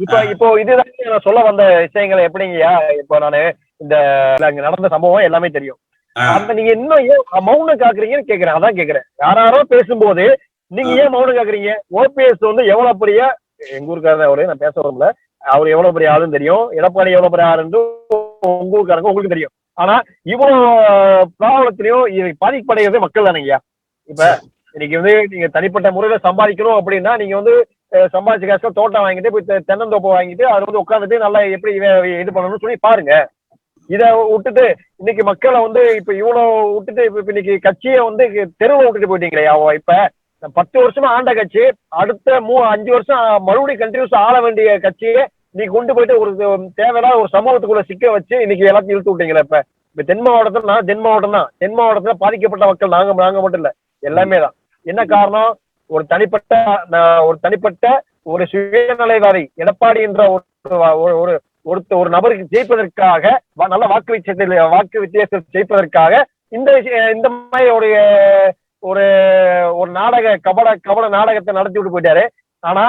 இப்போ இப்போ இதுதான் நான் சொல்ல வந்த விஷயங்கள் எப்படிங்கய்யா இப்போ நானு இந்த அங்க நடந்த சம்பவம் எல்லாமே தெரியும். அந்த நீங்க இன்னும் ஏன் மௌனம் காக்குறீங்கன்னு கேக்குறேன் அதான் கேக்குறேன். யாராரோ பேசும்போது நீங்க ஏன் மௌனம் காக்குறீங்க? ஓபிஎஸ் வந்து எவ்வளவு பெரிய எங்க ஊருக்காரர் அவரு நான் பேச வரும்ல அவர் எவ்வளவு பெரிய ஆளுன்னு தெரியும். எடப்பாடி எவ்வளவு பெரிய ஆளுன்னு உங்க ஊருக்காரங்க உங்களுக்கு தெரியும். ஆனா இவ்வளவு ப்ராப்ளத்திலையும் பாதிப்படைகிறது மக்கள் தானேங்கய்யா. இப்ப இன்னைக்கு வந்து நீங்க தனிப்பட்ட முறையில சம்பாதிக்கணும் அப்படின்னா நீங்க வந்து சம்பாதிச்ச காசுல தோட்டம் வாங்கிட்டு போய் தென்னந்தோப்பு வாங்கிட்டு அது வந்து உட்காந்துட்டு நல்லா எப்படி இது பண்ணணும்னு சொல்லி பாருங்க. இத விட்டுட்டு இன்னைக்கு மக்களை வந்து இப்ப இவ்வளவு விட்டுட்டு இப்ப இன்னைக்கு கட்சியை வந்து தெருவில் விட்டுட்டு போயிட்டீங்களே இப்ப? பத்து வருஷமா ஆண்ட கட்சி அடுத்த மூ அஞ்சு வருஷம் மறுபடியும் கண்டினியூஸ் ஆள வேண்டிய கட்சியை நீ கொண்டு போயிட்டு ஒரு தேவையில்லாத ஒரு சமூகத்துக்குள்ள சிக்க வச்சு இன்னைக்கு எல்லாத்தையும் இழுத்து விட்டீங்களா இப்ப? இப்ப தென் மாவட்டத்துல நான் தென் மாவட்டம் தான் தென் மாவட்டத்துல பாதிக்கப்பட்ட மக்கள் நாங்க நாங்க மட்டும் இல்ல. எல்லாமே தான். என்ன காரணம்? ஒரு தனிப்பட்ட நான் ஒரு தனிப்பட்ட ஒரு சுயநலைவாதி எடப்பாடி என்ற ஒரு ஒரு- ஒரு ஒருத்த ஒரு நபருக்கு ஜெயிப்பதற்காக நல்ல வாக்கு வித்தியாசத்தில் வாக்கு வித்தியாசத்தில் ஜெயிப்பதற்காக இந்த இந்த மாதிரி ஒரு ஒரு ஒரு நாடக கபட கபட நாடகத்தை நடத்தி விட்டு போயிட்டாரு. ஆனா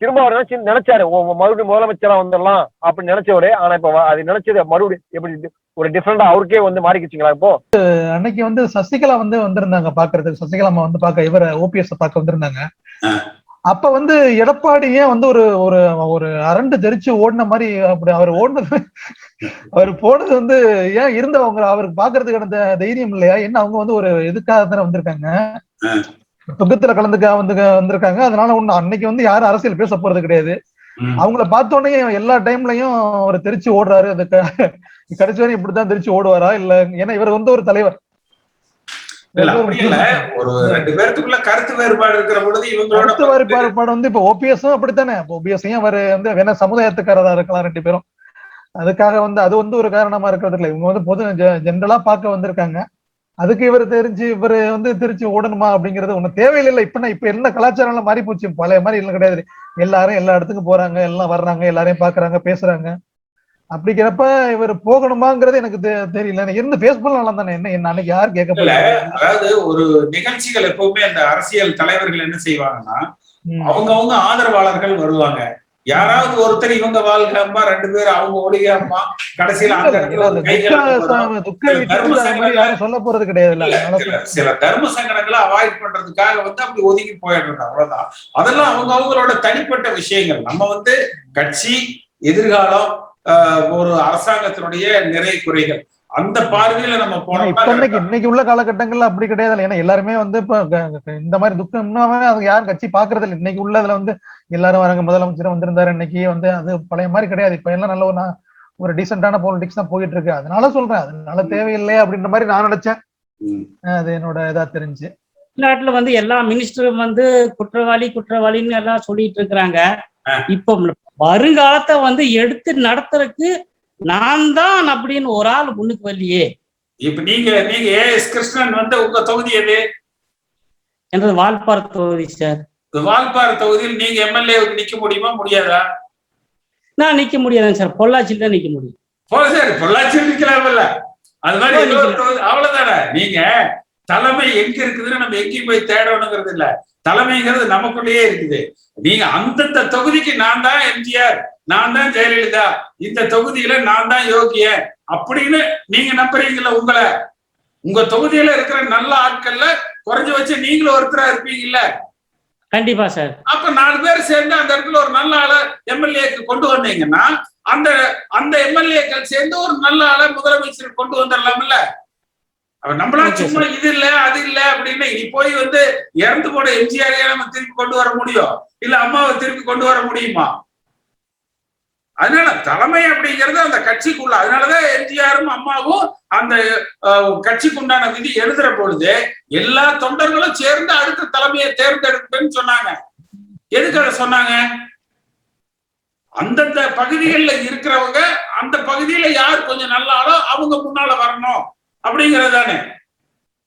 திரும்ப அவர் நினைச்சு நினைச்சாரு மறுபடியும் முதலமைச்சரா வந்துடலாம் அப்படின்னு நினைச்சவரு ஆனா இப்ப அது நினைச்சது மறுபடியும் எப்படி ஒரு டிஃப்ரெண்டா அவருக்கே வந்து மாறிக்கிச்சுங்களா இப்போ? அன்னைக்கு வந்து சசிகலா வந்து வந்திருந்தாங்க பாக்குறதுக்கு. சசிகலா அம்மா வந்து பாக்க இவர ஓபிஎஸ் பார்க்க வந்திருந்தாங்க. அப்ப வந்து எடப்பாடி ஏன் வந்து ஒரு ஒரு ஒரு அரண்டு தெரிச்சு ஓடின மாதிரி அப்படி அவர் ஓடினது அவர் போனது வந்து ஏன் இருந்தவங்க அவருக்கு பாக்குறதுக்கான தைரியம் இல்லையா? என்ன அவங்க வந்து ஒரு இதுக்காக தானே வந்திருக்காங்க. துக்கத்துல கலந்துக்க வந்து வந்திருக்காங்க. அதனால ஒண்ணு அன்னைக்கு வந்து யாரும் அரசியல் பேச போறது கிடையாது. அவங்கள பார்த்த உடனே எல்லா டைம்லயும் அவர் தெரிச்சு ஓடுறாரு. அந்த கடைசி வரையும் இப்படித்தான் தெரிச்சு ஓடுவாரா? இல்ல ஏன்னா இவர் வந்து ஒரு தலைவர். ஒரு ரெண்டு கருத்து வேறுபாடு இருக்கிற பொழுது இவங்களோட வேறுபாடு வந்து இப்ப ஓபிஎஸும் அப்படித்தானே? ஓபிஎஸ்ஸையும் அவர் வந்து வேணா சமுதாயத்துக்காரதா இருக்கலாம் ரெண்டு பேரும். அதுக்காக வந்து அது வந்து ஒரு காரணமா இருக்கிறது இல்ல. இவங்க வந்து பொது ஜென்ரலா பார்க்க வந்திருக்காங்க. அதுக்கு இவர் தெரிஞ்சு இவர் வந்து திருச்சி ஓடணுமா அப்படிங்கிறது ஒண்ணு தேவையில்லை. இப்ப நான் இப்ப என்ன கலாச்சாரம் எல்லாம் மாறி போச்சு. பழைய மாதிரி இல்லை கிடையாது. எல்லாரும் எல்லா இடத்துக்கும் போறாங்க எல்லாம் வர்றாங்க எல்லாரையும் பாக்குறாங்க பேசுறாங்க. அப்படிங்கிறப்ப இவர் போகணுமாங்கிறது எனக்கு தெரியல. இருந்து பேஸ் பண்ணலாம் தானே. என்ன என்ன அன்னைக்கு யார் கேட்க அதாவது ஒரு நிகழ்ச்சிகள் எப்பவுமே அந்த அரசியல் தலைவர்கள் என்ன செய்வாங்கன்னா. அவங்கவங்க ஆதரவாளர்கள் வருவாங்க. யாராவது ஒருத்தர் இவங்க வாழ்க்கம்பா ரெண்டு பேர் அவங்க ஒளிகாம்பா கடைசியில சொல்ல போறது கிடையாது. சில- தர்ம சங்கடங்களை அவாய்ட் பண்றதுக்காக வந்து அப்படி ஒதுங்கி போயிடுறது அவ்வளவுதான். அதெல்லாம் அவங்க அவங்களோட தனிப்பட்ட விஷயங்கள். நம்ம வந்து கட்சி எதிர்காலம் ஆஹ், ஒரு அரசாங்கத்தினுடைய நிறை குறைகள். அந்த பார்வையில நம்ம இப்ப இன்னைக்கு உள்ள காலகட்டங்கள்ல அப்படி கிடையாது. ஏன்னா எல்லாருமே வந்து இப்ப இந்த மாதிரி துக்கம் இன்னுமே அது யாரும் கட்சி பாக்குறது இல்லை இன்னைக்கு உள்ளதுல வந்து எல்லாரும் வராங்க. முதலமைச்சர் வந்திருந்தாரு. இன்னைக்கு வந்து அது பழைய மாதிரி கிடையாது. இப்ப எல்லாம் நல்ல ஒரு டீசென்டான பாலிடிக்ஸ் தான் போயிட்டு இருக்கு அதனால சொல்றேன். அதனால தேவையில்லை அப்படின்ற மாதிரி நான் நினைச்சேன். அது என்னோட இதா தெரிஞ்சு. தமிழ்நாட்டுல வந்து எல்லா மினிஸ்டரும் வந்து குற்றவாளி குற்றவாளின்னு எல்லாம் சொல்லிட்டு இருக்கிறாங்க. இப்போ வருங்காலத்தை வந்து எடுத்து நடத்துறதுக்கு நான் தான் அப்படின்னு ஒரு ஆள் முன்னுக்கு வரலையே. இப்ப நீங்க நீங்க ஏ எஸ் கிருஷ்ணன் வந்து உங்க தொகுதி எது? என்றது வால்பாறை தொகுதி சார். வால்பாறை தொகுதியில் நீங்க எம்எல்ஏ நிக்க முடியுமா? முடியாதா? நான் நிக்க முடியாதுங்க சார். பொள்ளாச்சியில் தான் நிக்க முடியும். சார். பொள்ளாச்சி நிக்கலாம்ல. அது மாதிரி அவ்வளவுதானே? நீங்க தலைமை எங்க இருக்குதுன்னு நம்ம எங்கேயும் போய் தேடணுங்கிறது இல்ல. தலைமைங்கிறது நமக்குள்ளேயே இருக்குது. நீங்க அந்தந்த தொகுதிக்கு நான் தான் எம்ஜிஆர் நான் தான் ஜெயலலிதா இந்த தொகுதியில நான் தான் யோகிய அப்படின்னு நீங்க நம்புறீங்கல்ல உங்களை? உங்க தொகுதியில இருக்கிற நல்ல ஆட்கள்ல குறைஞ்ச வச்சு நீங்களும் ஒருத்தரா இருப்பீங்கல்ல? கண்டிப்பா சார் அப்ப நாலு பேர் சேர்ந்து அந்த இடத்துல ஒரு நல்ல ஆளை எம்எல்ஏக்கு கொண்டு வந்தீங்கன்னா அந்த அந்த எம்எல்ஏக்கள் சேர்ந்து ஒரு நல்ல ஆளை முதலமைச்சர் கொண்டு வந்துடலாம்ல நம்மளா சும்மா இது இல்ல அது இல்ல அப்படின்னு நீ போய் வந்து இறந்து போன எம்ஜிஆரையே நம்ம திருப்பி கொண்டு வர முடியும்? இல்ல அம்மாவை திருப்பி கொண்டு வர முடியுமா? அதனால தலைமை அப்படிங்கிறது அந்த கட்சிக்குள்ள அதனாலதான் எம்ஜிஆரும் அம்மாவும் அந்த அஹ், கட்சிக்கு உண்டான விதி எழுதுற பொழுது எல்லா தொண்டர்களும் சேர்ந்து அடுத்த தலைமையை தேர்ந்தெடுப்பேன்னு சொன்னாங்க. எதுக்கு அதை சொன்னாங்க? அந்தந்த பகுதிகளில் இருக்கிறவங்க அந்த பகுதியில யார் கொஞ்சம் நல்லாலோ அவங்க முன்னால வரணும் அப்படிங்கிறது தானே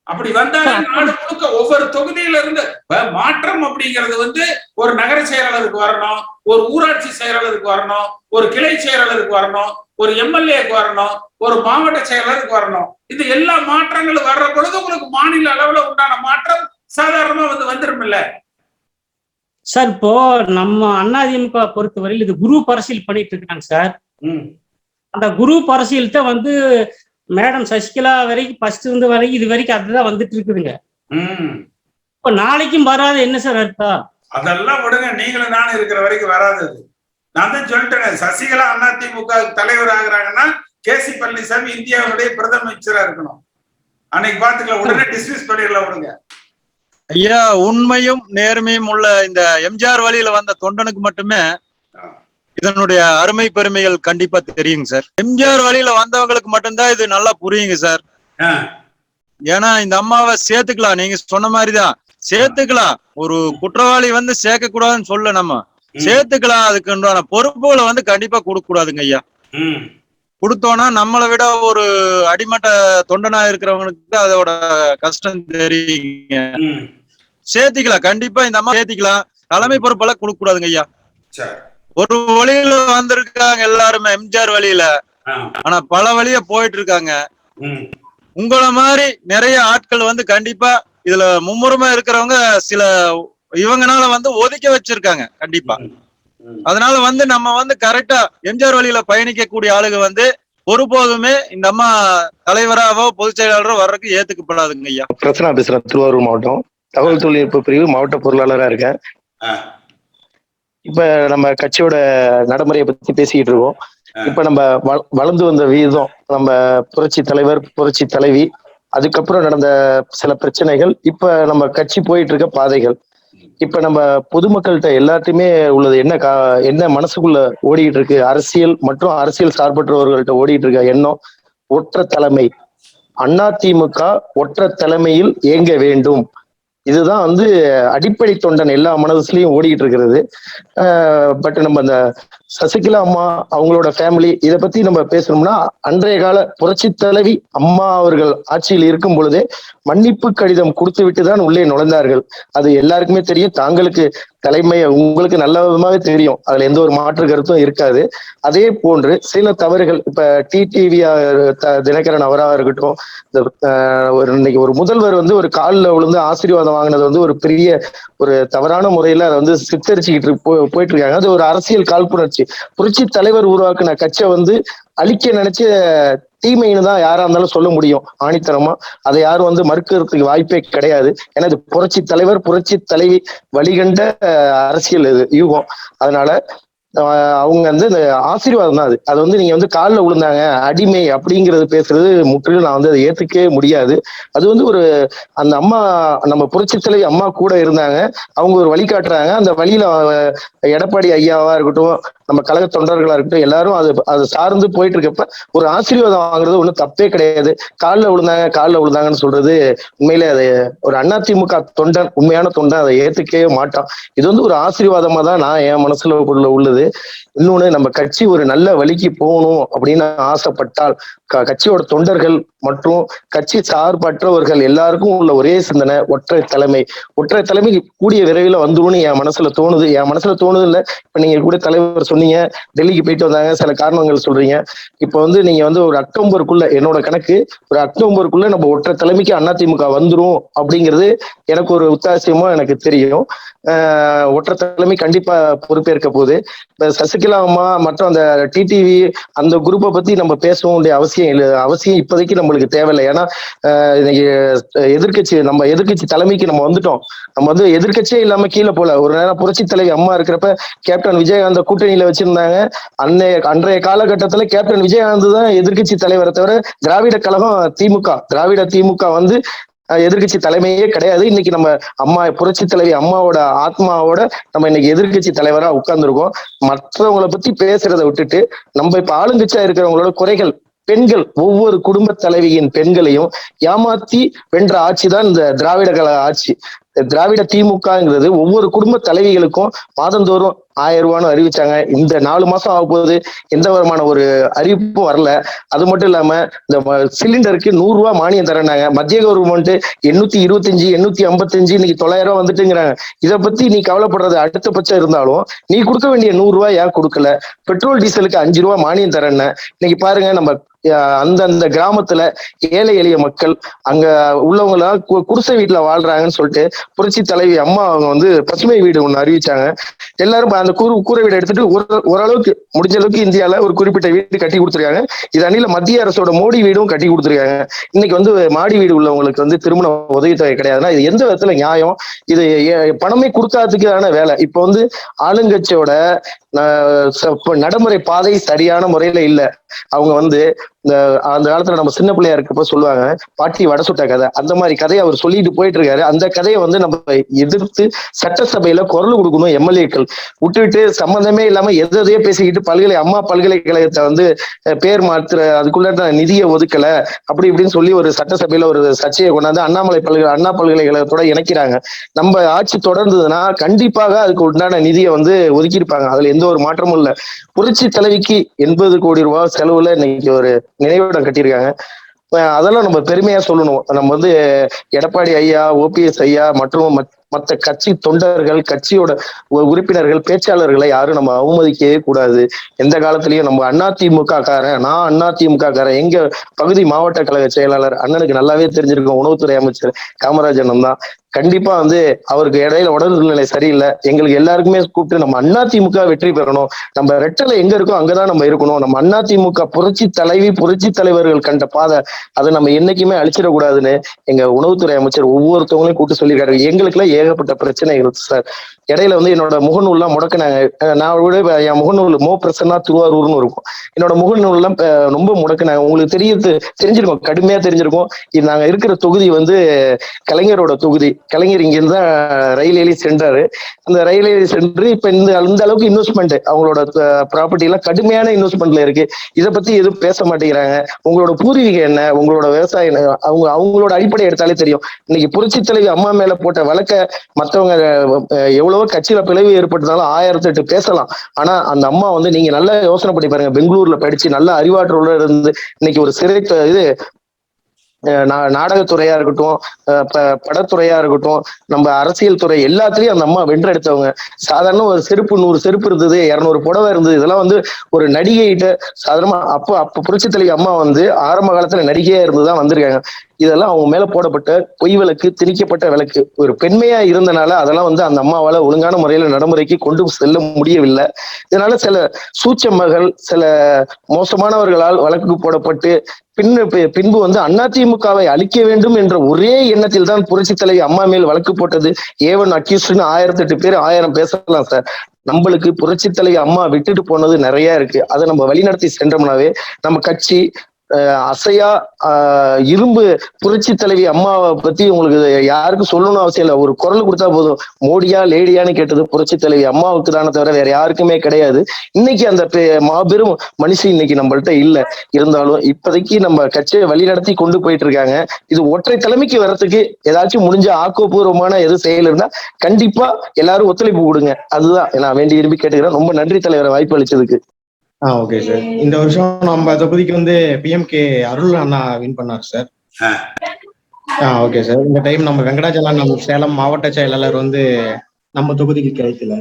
அப்படி வந்தாலே நாடு முழுக்க ஒவ்வொரு தொகுதியில இருந்து மாற்றம் அப்படிங்கிறது வந்து ஒரு நகர செயலாளருக்கு வரணும் ஒரு ஊராட்சி செயலாளருக்கு வரணும் ஒரு கிளை செயலாளருக்கு வரணும் ஒரு எம்எல்ஏக்கு வரணும் ஒரு மாவட்ட செயலாளருக்கு வரணும். இது எல்லா மாற்றங்களும் வர்ற பொழுது உங்களுக்கு மாநில அளவுல உண்டான மாற்றம் சாதாரணமா வந்து வந்துரும் இல்ல சார் இப்போ நம்ம அதிமுக பொறுத்தவரையில் இது குரூப் அரசியல் பண்ணிட்டு இருக்காங்க சார். அந்த குரூப் அரசியல் தான் வந்து மேடம் சசிகலா வரைக்கும் ஃபர்ஸ்ட் இருந்து வரைக்கும் இது வரைக்கும் அதுதான் வந்துட்டு இருக்குதுங்க. ம். இப்போ நாளைக்கும் வராது என்ன சார் அர்த்தம்? அதெல்லாம் விடுங்க நீங்களும் நானும் இருக்கிற வரைக்கும் வராதது நான் தான் சொல்லிட்டேன் சசிகலா அதிமுக தலைவர் ஆகுறாங்கன்னா கே சி பழனிசாமி இந்தியாவுடைய பிரதம அமைச்சரா இருக்கணும். அன்னைக்கு பாத்துக்கலாம் உடனே டிஸ்மிஸ் பண்ணிடலாம் விடுங்க. ஐயா உண்மையும் நேர்மையும் உள்ள இந்த எம்ஜிஆர் வழியில வந்த தொண்டனுக்கு மட்டுமே இதனுடைய அருமை பெருமைகள் கண்டிப்பா தெரியுங்க சார். எம்ஜிஆர் வழியில வந்தவங்களுக்கு மட்டும்தான் இது நல்லா புரியுங்க சார். ஏன்னா இந்த அம்மாவை சேர்த்துக்கலாம். நீங்க சொன்ன மாதிரிதான். சேர்த்துக்கலாம். ஒரு குற்றவாளி வந்து சேர்க்க கூடாதுன்னு சொல்ல நம்ம. சேர்த்துக்கலாம். அதுக்குண்டான பொறுப்புகளை வந்து கண்டிப்பா கொடுக்க கூடாதுங்க ஐயா கொடுத்தோம்னா நம்மளை விட ஒரு அடிமட்ட தொண்டனா இருக்கிறவங்களுக்கு அதோட கஷ்டம் தெரியுங்க. சேர்த்திக்கலாம். கண்டிப்பா இந்த அம்மா சேர்த்திக்கலாம். தலைமை பொறுப்பெல்லாம் கொடுக்க கூடாதுங்க ஐயா. சரி. ஒரு வழியில வந்திருக்காங்க எல்லாருமே எம்ஜிஆர் வழியில. ஆனா பல வழியா போயிட்டு இருக்காங்க ம், உங்கள மாதிரி நிறைய ஆட்கள் வந்து கண்டிப்பா இதுல மும்முரமா இருக்கிறவங்க சில இவங்கனால வந்து ஒதுக்கி வச்சிருக்காங்க கண்டிப்பா. அதனால வந்து நம்ம வந்து கரெக்டா எம்ஜிஆர் வழியில பயணிக்கக்கூடிய ஆளுங்க வந்து ஒருபோதுமே இந்த அம்மா தலைவராவோ பொதுச் செயலாளரோ வர்றதுக்கு ஏத்துக்கப்படாதுங்க ஐயா. பிரசனா பேசுறேன் திருவாரூர் மாவட்டம். தகவல் தொழில்நுட்ப பிரிவு மாவட்ட பொருளாளரா இருக்கேன். இப்ப நம்ம கட்சியோட நடைமுறையை பத்தி பேசிக்கிட்டு இருக்கோம். இப்ப நம்ம வள- வளர்ந்து வந்த வீதம் நம்ம புரட்சி தலைவர் புரட்சி தலைவி அதுக்கப்புறம் நடந்த சில பிரச்சனைகள் இப்ப நம்ம கட்சி போயிட்டு இருக்க பாதைகள். இப்ப நம்ம பொதுமக்கள்கிட்ட எல்லாத்தையுமே உள்ளது என்ன கா என்ன மனசுக்குள்ள ஓடிட்டு இருக்கு? அரசியல் மற்றும் அரசியல் சார்பற்றவர்கள்ட்ட ஓடிட்டு இருக்க எண்ணம் ஒற்ற தலைமை. அதிமுக ஒற்ற தலைமையில் இயங்க வேண்டும். இதுதான் வந்து அடிப்படை தொண்டன் எல்லா மனதுலயும் ஓடிட்டு இருக்கிறது. பட் நம்ம அந்த சசிகலா அம்மா அவங்களோட ஃபேமிலி இதை பத்தி நம்ம பேசணும்னா அன்றைய கால புரட்சி தலைவி அம்மா அவர்கள் ஆட்சியில் இருக்கும் பொழுதே மன்னிப்பு கடிதம் கொடுத்து விட்டு தான் உள்ளே நுழைந்தார்கள். அது எல்லாருக்குமே தெரியும். தாங்களுக்கு தலைமை உங்களுக்கு நல்ல விதமாவே தெரியும். அதுல எந்த ஒரு மாற்று கருத்தும் இருக்காது. அதே போன்று சில தவறுகள் இப்ப டிடிவி தினகரன் அவரா இருக்கட்டும் இந்த ஒரு இன்னைக்கு ஒரு முதல்வர் வந்து ஒரு காலில் விழுந்து ஆசீர்வாதம் வாங்கினது வந்து ஒரு பெரிய ஒரு தவறான முறையில அதை வந்து சித்தரிச்சுக்கிட்டு போ- போயிட்டு இருக்காங்க அது ஒரு அரசியல் காழ்ப்புணர்ச்சி. புரட்சி தலைவர் உருவாக்குன கட்சியை வந்து அழிக்க நினைச்ச தீமைன்னு தான் யாரா இருந்தாலும் சொல்ல முடியும். ஆணித்தனமா அதை யாரும் வந்து மறுக்கிறதுக்கு வாய்ப்பே கிடையாது. ஏன்னா இது புரட்சி தலைவர் புரட்சி தலைவி வழிகண்ட அரசியல் இது யூகம். அதனால அவங்க வந்து இந்த ஆசீர்வாதம் தான் அது. அது வந்து நீங்க வந்து காலில் விழுந்தாங்க அடிமை அப்படிங்கிறது பேசுறது முற்றிலும் நான் வந்து அதை ஏத்துக்கவே முடியாது. அது வந்து ஒரு அந்த அம்மா நம்ம புரட்சி தலைவி அம்மா கூட இருந்தாங்க. அவங்க ஒரு வழி காட்டுறாங்க. அந்த வழியில எடப்பாடி ஐயாவா இருக்கட்டும் நம்ம கழக தொண்டர்களா இருக்கட்டும் எல்லாரும் அது அது சார்ந்து போயிட்டு இருக்கப்ப ஒரு ஆசீர்வாதம் வாங்குறது ஒண்ணு தப்பே கிடையாது. காலில் விழுந்தாங்க காலில் விழுந்தாங்கன்னு சொல்றது உண்மையிலே அது ஒரு அதிமுக தொண்டன் உண்மையான தொண்டன் அதை ஏத்துக்கவே மாட்டான். இது வந்து ஒரு ஆசீர்வாதமா தான் நான் என் மனசுல உள்ள உள்ளது. இன்னொன்னு நம்ம கட்சி ஒரு நல்ல வழிக்கு போகணும் அப்படின்னு ஆசைப்பட்டால் கட்சியோட தொண்டர்கள் மற்றும் கட்சி சார்பற்றவர்கள் எல்லாருக்கும் உள்ள ஒரே சிந்தனை ஒற்றை தலைமை. ஒற்றை தலைமை கூடிய விரைவில் வந்துரும்னு என் மனசுல தோணுது. என் மனசுல தோணுது இல்ல. இப்ப நீங்க கூட தலைவர் சொன்னீங்க. டெல்லிக்கு போயிட்டு வந்தாங்க. சில காரணங்கள் சொல்றீங்க. இப்ப வந்து நீங்க வந்து ஒரு அக்டோபருக்குள்ள என்னோட கணக்கு ஒரு அக்டோபருக்குள்ள நம்ம ஒற்றை தலைமைக்கு அதிமுக வந்துரும் அப்படிங்கிறது எனக்கு ஒரு உத்தாசியமா எனக்கு தெரியும். ஆஹ் ஒற்றை தலைமை கண்டிப்பா பொறுப்பேற்க போகுது. இப்ப சசிகலா அம்மா மற்றும் அந்த டிடிவி அந்த குரூப்பை பத்தி நம்ம பேச வேண்டிய அவசியம் இல்லை அவசியம் இப்போதைக்கு நம்மளுக்கு தேவையில்லை. ஏன்னா இன்னைக்கு எதிர்க்கட்சி நம்ம எதிர்கட்சி தலைமைக்கு நம்ம வந்துட்டோம். நம்ம வந்து எதிர்கட்சியே இல்லாம கீழே போல. ஒரு நேரம் புரட்சி தலைவி அம்மா இருக்கிறப்ப கேப்டன் விஜயகாந்த கூட்டணியில வச்சிருந்தாங்க. அன்னைய அன்றைய காலகட்டத்துல கேப்டன் விஜயகாந்த் தான் எதிர்கட்சி தலைவரை தவிர திராவிட கழகம் திமுக. திராவிட திமுக வந்து எதிர்கட்சி தலைமையே கிடையாது. இன்னைக்கு நம்ம அம்மா புரட்சி தலைவி அம்மாவோட ஆத்மாவோட நம்ம இன்னைக்கு எதிர்கட்சி தலைவரா உட்கார்ந்துருக்கோம். மற்றவங்களை பத்தி பேசுறதை விட்டுட்டு நம்ம இப்ப ஆளுங்கட்சியா இருக்கிறவங்களோட குறைகள் பெண்கள் ஒவ்வொரு குடும்ப தலைவியின் பெண்களையும் ஏமாத்தி வென்ற ஆட்சி தான் இந்த திராவிட கழக ஆட்சி. திராவிட திமுகங்கிறது ஒவ்வொரு குடும்ப தலைவிகளுக்கும் மாதந்தோறும் ஆயிரம் ரூபான்னு அறிவிச்சாங்க. இந்த நாலு மாசம் ஆக போகுது. எந்த விதமான ஒரு அறிவிப்பும் வரல. அது மட்டும் இல்லாம இந்த சிலிண்டருக்கு நூறு ரூபா மானியம் தரேன்னாங்க மத்திய கவர்மெண்ட் எண்ணூத்தி இருபத்தஞ்சு எண்ணூத்தி ஐம்பத்தஞ்சு இன்னைக்கு தொள்ளாயிரம் ரூபா வந்துட்டுங்கிறாங்க. இதை பத்தி நீ கவலைப்படுறது அடுத்த பட்சம் இருந்தாலும் நீ கொடுக்க வேண்டிய நூறு ரூபாய் ஏன் கொடுக்கல? பெட்ரோல் டீசலுக்கு அஞ்சு ரூபா மானியம் தரேன்னு இன்னைக்கு பாருங்க நம்ம அந்தந்த கிராமத்துல ஏழை எளிய மக்கள் அங்க உள்ளவங்களா கு- குடிசை வீட்டுல வாழ்றாங்கன்னு சொல்லிட்டு புரட்சி தலைவி அம்மா அவங்க வந்து பசுமை வீடு ஒண்ணு அறிவிச்சாங்க. எல்லாரும் அந்த கூறு கூரை வீடு எடுத்துட்டு ஒரு ஓரளவுக்கு முடிஞ்ச அளவுக்கு இந்தியால ஒரு குறிப்பிட்ட வீடு கட்டி கொடுத்துருக்காங்க. இது அணில மத்திய அரசோட மோடி வீடும் கட்டி கொடுத்துருக்காங்க. இன்னைக்கு வந்து மாடி வீடு உள்ளவங்களுக்கு வந்து திருமண உதவித்தொகை கிடையாதுன்னா இது எந்த விதத்துல நியாயம்? இது பணமே கொடுக்காததுக்கான வேலை. இப்ப வந்து ஆளுங்கட்சியோட அஹ், நடைமுறை பாதை சரியான முறையில இல்ல. அவங்க வந்து இந்த அந்த காலத்துல நம்ம சின்ன பிள்ளையா இருக்கப்ப சொல்லுவாங்க பாட்டி வட சுட்ட கதை. அந்த மாதிரி கதையை அவர் சொல்லிட்டு போயிட்டு இருக்காரு அந்த கதையை வந்து நம்ம எதிர்த்து சட்டசபையில குரல் கொடுக்கணும் எம்எல்ஏக்கள். விட்டுவிட்டு சம்பந்தமே இல்லாம எதையே பேசிக்கிட்டு பல்கலை அம்மா பல்கலைக்கழகத்தை வந்து பேர் மாத்துற அதுக்குள்ள நிதியை ஒதுக்கல அப்படி இப்படின்னு சொல்லி ஒரு சட்டசபையில ஒரு சர்ச்சையை கொண்டாந்து அண்ணாமலை பல்கலை அண்ணா பல்கலைக்கழகத்தோட இணைக்கிறாங்க. நம்ம ஆட்சி தொடர்ந்ததுன்னா கண்டிப்பாக அதுக்கு உண்டான நிதியை வந்து ஒதுக்கியிருப்பாங்க. அதுல எந்த ஒரு மாற்றமும் இல்ல. புரட்சி தலைவிக்கு எண்பது கோடி ரூபாய் செலவுல இன்னைக்கு ஒரு நினைவிடம் கட்டியிருக்காங்க. அதெல்லாம் நம்ம பெருமையா சொல்லணும். நம்ம வந்து எடப்பாடி ஐயா ஓபிஎஸ் ஐயா மற்றும் மற்ற மத்த கட்சி தொண்டர்கள் கட்சியோட உ- உறுப்பினர்கள் பேச்சாளர்களை யாரும் நம்ம அவமதிக்கவே கூடாது. எந்த காலத்திலயும் நம்ம அண்ணா திமுக காரன் நான் அதிமுக காரன் எங்க பகுதி மாவட்ட கழக செயலாளர் அண்ணனுக்கு நல்லாவே தெரிஞ்சிருக்கும் உணவுத்துறை அமைச்சர் காமராஜனம் தான். கண்டிப்பா வந்து அவருக்கு இடையில உடல்நிலை சரியில்லை. எங்களுக்கு எல்லாருக்குமே கூப்பிட்டு நம்ம அண்ணா திமுக வெற்றி பெறணும். நம்ம ரெட்டலை எங்க இருக்கோ அங்கதான் நம்ம இருக்கணும். நம்ம அண்ணா திமுக புரட்சி தலைவி புரட்சி தலைவர்கள் கண்ட பாதை அதை நம்ம என்னைக்குமே அழிச்சிடக்கூடாதுன்னு எங்க உணவுத்துறை அமைச்சர் ஒவ்வொருத்தவங்களையும் கூப்பிட்டு சொல்லியிருக்காரு. எங்களுக்குலாம் ஏகப்பட்ட பிரச்சனைகள் சார் இடையில வந்து என்னோட முகநூல்லாம் முடக்கினாங்க. நான் விட என் முகநூல் மோ பிரசன்னா திருவாரூர்னு இருக்கும். என்னோட முகநூல்லாம் ரொம்ப முடக்கினாங்க. உங்களுக்கு தெரியுது தெரிஞ்சிருக்கும் கடுமையா தெரிஞ்சிருக்கும். இது நாங்க இருக்கிற தொகுதி வந்து கலைஞரோட தொகுதி. கலைஞர் இங்கிருந்து ரயில் ஏறி சென்றாரு. அந்த ரயில் ஏறி சென்று இப்ப இந்த அந்த அளவுக்கு இன்வெஸ்ட்மெண்ட் அவங்களோட ப்ராப்பர்ட்டி எல்லாம் கடுமையான இன்வெஸ்ட்மெண்ட்ல இருக்கு. இதை பத்தி எதுவும் பேச மாட்டேங்கிறாங்க. உங்களோட பூர்வீகம் என்ன? உங்களோட விவசாயம் என்ன? அவங்க அவங்களோட அடிப்படை எடுத்தாலே தெரியும். இன்னைக்கு புரட்சி தலைவி அம்மா மேல போட்ட வழக்க மத்தவங்க எவ்வளவோ கட்சியில பிளவு ஏற்பட்டதாலும் ஆயிரத்தி எட்டு பேசலாம். ஆனா அந்த அம்மா வந்து நீங்க நல்லா யோசனை பண்ணி பாருங்க. பெங்களூர்ல படிச்சு நல்ல அறிவாற்றலோட இருந்து இன்னைக்கு ஒரு சிறை இது அஹ் நாடகத்துறையா இருக்கட்டும் அஹ் படத்துறையா இருக்கட்டும் நம்ம அரசியல் துறை எல்லாத்துலயும் அந்த அம்மா வென்றெடுத்தவங்க. சாதாரண ஒரு செருப்பு நூறு செருப்பு இருந்தது இருநூறு புடவை இருந்தது இதெல்லாம் வந்து ஒரு நடிகைகிட்ட சாதாரணமா அப்போ அப்ப புரட்சி தலைவி அம்மா வந்து ஆரம்ப காலத்துல நடிகையா இருந்துதான் வந்திருக்காங்க. இதெல்லாம் அவங்க மேல போடப்பட்ட பொய் விளக்கு திணிக்கப்பட்ட விளக்கு. ஒரு பெண்மையா இருந்தனால அதெல்லாம் வந்து அந்த அம்மாவால ஒழுங்கான முறையில நடைமுறைக்கு கொண்டு செல்ல முடியவில்லை. இதனால சில சூச்சமகள் சில மோசமானவர்களால் வழக்கு போடப்பட்டு பின் பின்பு வந்து அதிமுகவை அழிக்க வேண்டும் என்ற ஒரே எண்ணத்தில் தான் புரட்சி தலைவி அம்மா மேல் வழக்கு போட்டது. ஏவன் அக்யூஸ்ட்னு ஆயிரத்தி எட்டு பேர் ஆயிரம் பேசலாம் சார். நம்மளுக்கு புரட்சி தலைவி அம்மா விட்டுட்டு போனது நிறைய இருக்கு. அதை நம்ம வழிநடத்தி சென்றோம்னாவே நம்ம கட்சி அசையா இரும்பு புரட்சி தலைவி அம்மாவை பத்தி உங்களுக்கு யாருக்கும் சொல்லணும்னு அவசியம் இல்லை. ஒரு குரல் கொடுத்தா போதும். மோடியா லேடியான்னு கேட்டது புரட்சி தலைவி அம்மாவுக்கு தானே தவிர வேற யாருக்குமே கிடையாது. இன்னைக்கு அந்த பெ- மாபெரும் மனுஷன் இன்னைக்கு நம்மள்ட்ட இல்ல. இருந்தாலும் இப்போதைக்கு நம்ம கட்சியை வழிநடத்தி கொண்டு போயிட்டு இருக்காங்க. இது ஒற்றை தலைமைக்கு வர்றதுக்கு ஏதாச்சும் முடிஞ்ச ஆக்கப்பூர்வமான எது செயல் இருந்தா கண்டிப்பா எல்லாரும் ஒத்துழைப்பு கொடுங்க. அதுதான் நான் வேண்டி விரும்பி கேட்டுக்கிறேன். ரொம்ப நன்றி தலைவரை வாய்ப்பு அளிச்சதுக்கு. ஆ ஓகே சார் இந்த வருஷம் நம்ம தொகுதிக்கு வந்து பிஎம்கே அருள் அண்ணா வின் பண்ணார் சார் ஆ. ஓகே சார் இந்த டைம் நம்ம வெங்கடாச்சலம் நம்ம சேலம் மாவட்ட செயலாளர் வந்து நம்ம தொகுதிக்கு கிடைக்கல.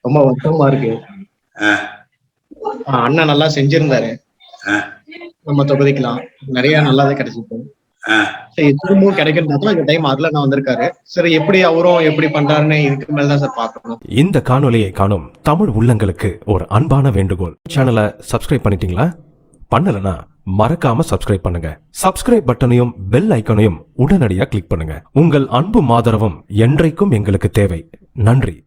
ரொம்ப வருத்தமா இருக்கு. அண்ணா நல்லா செஞ்சிருந்தாரு. நம்ம தொகுதிக்கெல்லாம். நிறைய நல்லாதான் கிடைச்சிருக்கு. சரி திரும்பவும் கிடைக்கிறது இந்த டைம் அதுல நான் வந்திருக்காரு. சரி எப்படி அவரும் எப்படி பண்றாருன்னு இதுக்கு மேலதான் சார் பார்க்கணும். இந்த காணொலியை காணும் தமிழ் உள்ளங்களுக்கு ஒரு அன்பான வேண்டுகோள். சேனலை சப்ஸ்கிரைப் பண்ணிட்டீங்களா? பண்ணலனா மறக்காம சப்ஸ்கிரைப் பண்ணுங்க. சப்ஸ்கிரைப் பட்டனையும் பெல் ஐக்கனையும் உடனடியாக கிளிக் பண்ணுங்க. உங்கள் அன்பும் ஆதரவும் என்றைக்கும் எங்களுக்கு தேவை. நன்றி.